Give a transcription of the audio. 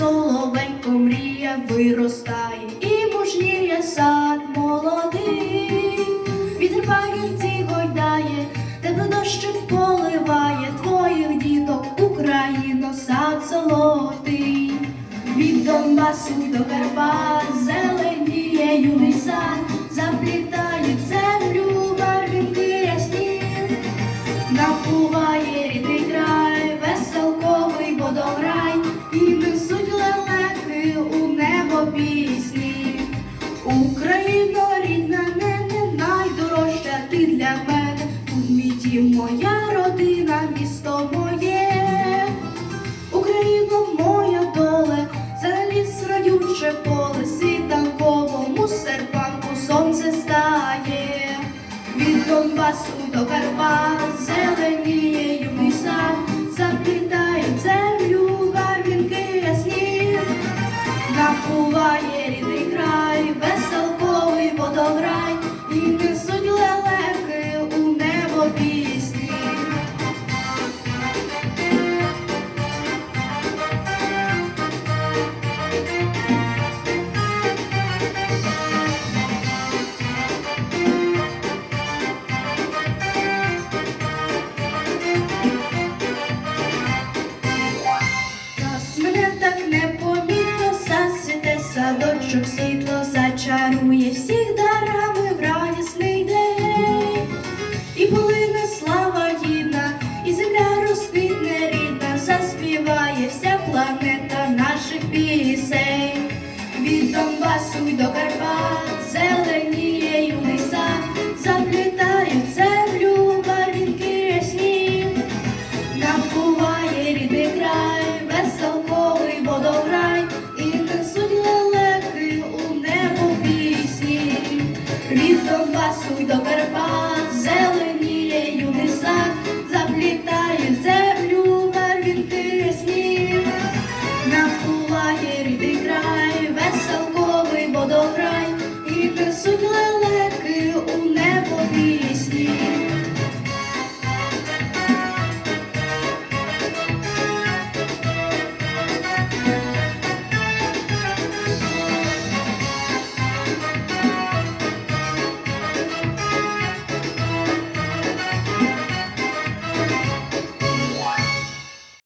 соловенько мрія виростає. Пісні. Україно, рідна, не, не найдорожча ти для мене, у мій дім моя родина, місто моє. Україно, моя доле, за ліс родюче поле, світанковому серпанку сонце стає. Від Донбасу Пляшуть у небо вісь.